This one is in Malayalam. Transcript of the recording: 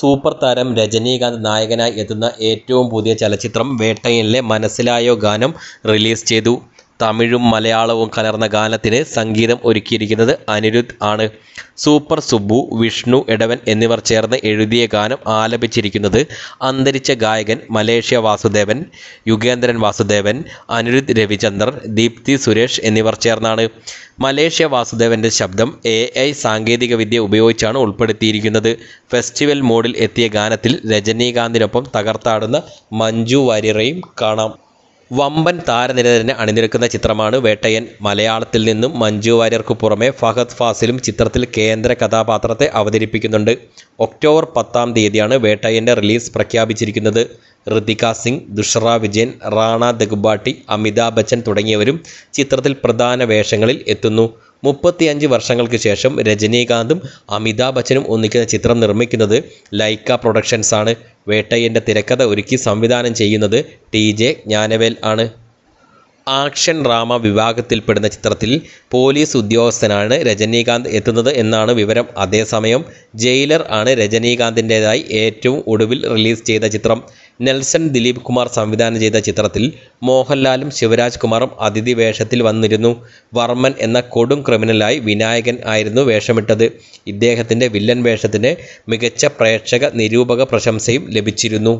സൂപ്പർ താരം രജനീകാന്ത് നായകനായി എത്തുന്ന ഏറ്റവും പുതിയ ചലച്ചിത്രം വേട്ടയനിലെ മനസ്സിലായോ ഗാനം റിലീസ് ചെയ്തു. തമിഴും മലയാളവും കലർന്ന ഗാനത്തിന് സംഗീതം ഒരുക്കിയിരിക്കുന്നത് അനിരുദ്ധ് ആണ്. സൂപ്പർ സുബ്ബു വിഷ്ണു എടവൻ എന്നിവർ ചേർന്ന് എഴുതിയ ഗാനം ആലപിച്ചിരിക്കുന്നത് അന്തരിച്ച ഗായകൻ മലേഷ്യ വാസുദേവൻ യുഗേന്ദ്രൻ വാസുദേവൻ അനിരുദ്ധ് രവിചന്ദർ ദീപ്തി സുരേഷ് എന്നിവർ ചേർന്നാണ്. മലേഷ്യ വാസുദേവന്റെ ശബ്ദം എ ഐ സാങ്കേതികവിദ്യ ഉപയോഗിച്ചാണ് ഉൾപ്പെടുത്തിയിരിക്കുന്നത്. ഫെസ്റ്റിവൽ മോഡിൽ എത്തിയ ഗാനത്തിൽ രജനീകാന്തിനൊപ്പം തകർത്താടുന്ന മഞ്ജു വാര്യറയും കാണാം. വമ്പൻ താരനിര തന്നെ അണിനിരക്കുന്ന ചിത്രമാണ് വേട്ടയൻ. മലയാളത്തിൽ നിന്നും മഞ്ജു വാര്യർക്ക് പുറമെ ഫഹദ് ഫാസിലും ചിത്രത്തിൽ കേന്ദ്ര കഥാപാത്രത്തെ അവതരിപ്പിക്കുന്നുണ്ട്. ഒക്ടോബർ പത്താം തീയതിയാണ് വേട്ടയന്റെ റിലീസ് പ്രഖ്യാപിച്ചിരിക്കുന്നത്. ഋതിക സിംഗ് ദുഷ്ര വിജയൻ റാണ ദഗ്ബാട്ടി അമിതാഭ് ബച്ചൻ തുടങ്ങിയവരും ചിത്രത്തിൽ പ്രധാന വേഷങ്ങളിൽ എത്തുന്നു. മുപ്പത്തിയഞ്ച് വർഷങ്ങൾക്ക് ശേഷം രജനീകാന്തും അമിതാഭ് ബച്ചനും ഒന്നിക്കുന്ന ചിത്രം നിർമ്മിക്കുന്നത് ലൈക്ക പ്രൊഡക്ഷൻസ് ആണ്. വേട്ടയ്യന്റെ തിരക്കഥ ഒരുക്കി സംവിധാനം ചെയ്യുന്നത് ടി ജെ ജ്ഞാനവേൽ ആണ്. ആക്ഷൻ ഡ്രാമ വിഭാഗത്തിൽപ്പെടുന്ന ചിത്രത്തിൽ പോലീസ് ഉദ്യോഗസ്ഥനാണ് രജനീകാന്ത് എത്തുന്നത് എന്നാണ് വിവരം. അതേസമയം ജയിലർ ആണ് രജനീകാന്തിന്റെതായി ഏറ്റവും ഒടുവിൽ റിലീസ് ചെയ്ത ചിത്രം. നെൽസൺ ദിലീപ് കുമാർ സംവിധാനം ചെയ്ത ചിത്രത്തിൽ മോഹൻലാലും ശിവരാജ് കുമാറും അതിഥി വേഷത്തിൽ വന്നിരുന്നു. വർമ്മൻ എന്ന കൊടും ക്രിമിനലായി വിനായകൻ ആയിരുന്നു വേഷമിട്ടത്. ഇദ്ദേഹത്തിന്റെ വില്ലൻ വേഷത്തിന് മികച്ച പ്രേക്ഷക നിരൂപക പ്രശംസയും ലഭിച്ചിരുന്നു.